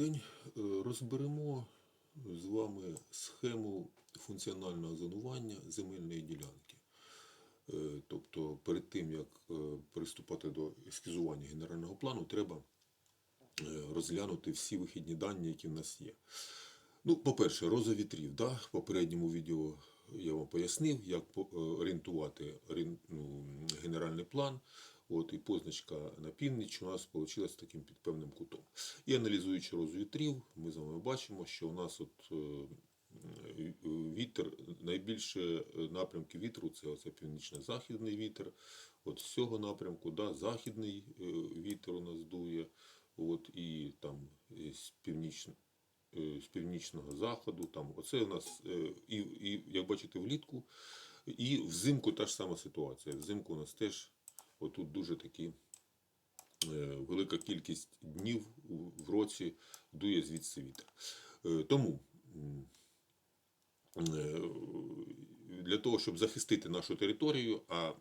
день. Е, Розберемо з вами схему функціонального зонування земельної ділянки. Е, Тобто, перед тим як е, приступати до ескізування генерального плану, треба розглянути всі вихідні дані, які в нас є. Ну, по-перше, роза вітрів. Да? В попередньому відео я вам пояснив, як орієнтувати ну, генеральний план. От, і позначка на північ у нас вийшла таким під певним кутом. І аналізуючи розу вітрів, ми з вами бачимо, що у нас от, е, е, вітер, найбільше напрямки вітру це оце північно-західний вітер. От з цього напрямку, да, західний е, вітер у нас дує, от, і там е, з північного з північного заходу. Там оце у нас е, і, і як бачите, влітку. І взимку та ж сама ситуація. Взимку у нас теж отут дуже такі е, велика кількість днів в році дує звідси вітер. Е, Тому е, для того, щоб захистити нашу територію, а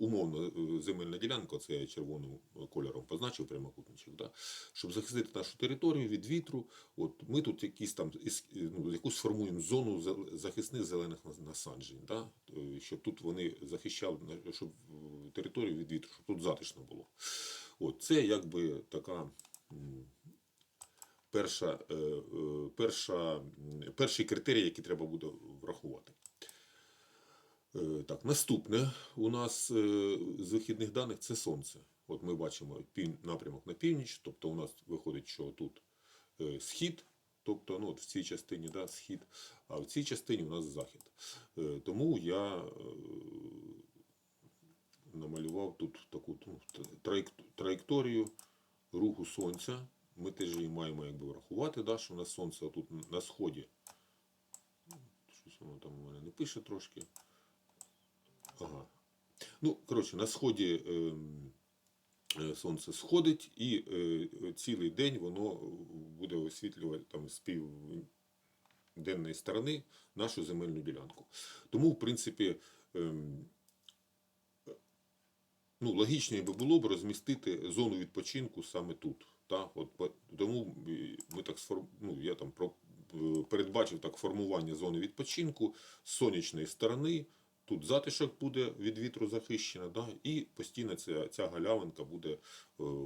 умовно е, земельна ділянка, це я червоним кольором позначив прямокутничок, да? щоб захистити нашу територію від вітру, от ми тут якісь там ну, якусь формуємо зону захисних зелених насаджень, да? Е, щоб тут вони захищали щоб е, територію від вітру, щоб тут затишно було. От це якби така. Перша, е, е, перша, перший критерій, який треба буде врахувати. Е, Так, наступне у нас е, з вихідних даних це сонце. От ми бачимо напрямок на північ, тобто у нас виходить, що тут е, схід, тобто ну, от в цій частині да, схід, а в цій частині у нас захід. Тому я намалював тут таку ну, траєкторію руху сонця. Ми теж її маємо якби врахувати, да, що у нас сонце тут на сході. Щось воно там у мене не пише трошки. Ага. Ну, коротше, на сході ем, е, сонце сходить, і е, цілий день воно буде освітлювати там з південної сторони нашу земельну ділянку. Тому, в принципі, ем, ну, логічніше би було б розмістити зону відпочинку саме тут. Та? От, тому е, ми так сформ... ну, я там про... е, передбачив так формування зони відпочинку з сонячної сторони. Тут затишок буде від вітру захищена, да? і постійно ця, ця галявинка буде е,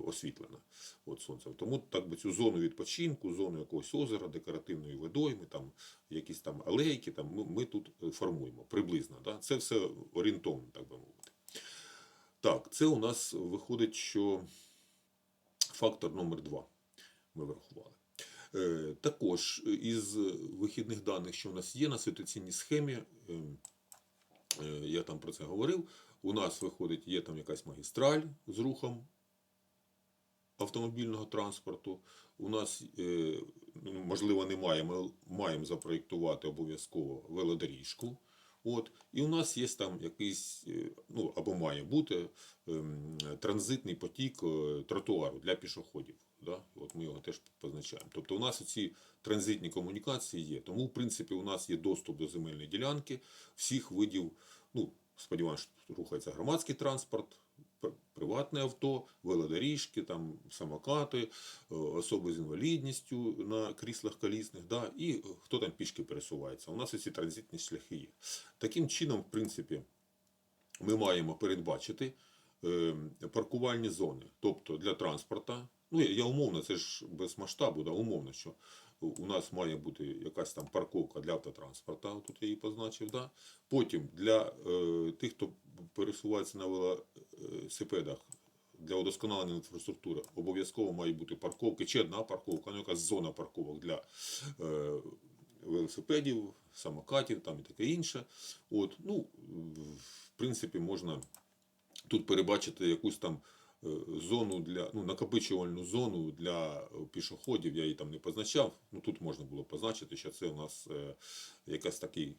освітлена от сонцем. Тому так би цю зону відпочинку, зону якогось озера, декоративної водойми, там, якісь там алейки, там, ми, ми тут е, формуємо приблизно. Да? Це все орієнтовно, так би мовити. Так, це у нас виходить, що фактор номер два ми врахували. Е, також із вихідних даних, що у нас є на ситуаційній схемі, е, е, я там про це говорив. У нас виходить, є там якась магістраль з рухом автомобільного транспорту. У нас, е, ну, можливо, немає, ми маємо запроєктувати обов'язково велодоріжку. От, і у нас є там якийсь, е, ну або має бути ем, транзитний потік е, тротуару для пішоходів. Да? От ми його теж позначаємо. Тобто у нас ці транзитні комунікації є. Тому, в принципі, у нас є доступ до земельної ділянки всіх видів. Ну, сподіваюся, рухається громадський транспорт, приватне авто, велодоріжки, там, самокати, е, особи з інвалідністю на кріслах колісних, да, і е, хто там пішки пересувається. У нас ці транзитні шляхи є. Таким чином, в принципі, ми маємо передбачити е, паркувальні зони, тобто для транспорта. Ну, я, умовно, це ж без масштабу, да, умовно, що у- нас має бути якась там парковка для автотранспорта, тут я її позначив. Да? Потім для е, тих, хто пересувається на велосипедах, для удосконалення інфраструктури обов'язково має бути парковки, чи одна парковка, ну якась зона парковок для е, велосипедів, самокатів там і таке інше. От, ну, в принципі, можна тут перебачити якусь там е, зону для ну, накопичувальну зону для е, пішоходів. Я її там не позначав. Ну тут можна було позначити, що це у нас е, якась такий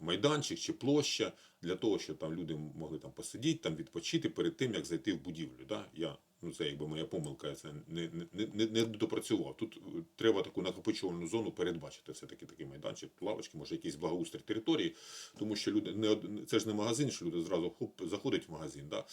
майданчик чи площа для того, щоб там люди могли там посидіти, там відпочити перед тим, як зайти в будівлю. Да? Я ну це якби моя помилка, я це не, не, не, не допрацював. Тут е, треба таку накопичувальну зону передбачити. Все таки такий майданчик, лавочки, може якийсь благоустрій території, тому що люди не це ж не магазин, що люди зразу хоп заходять в магазин. Да?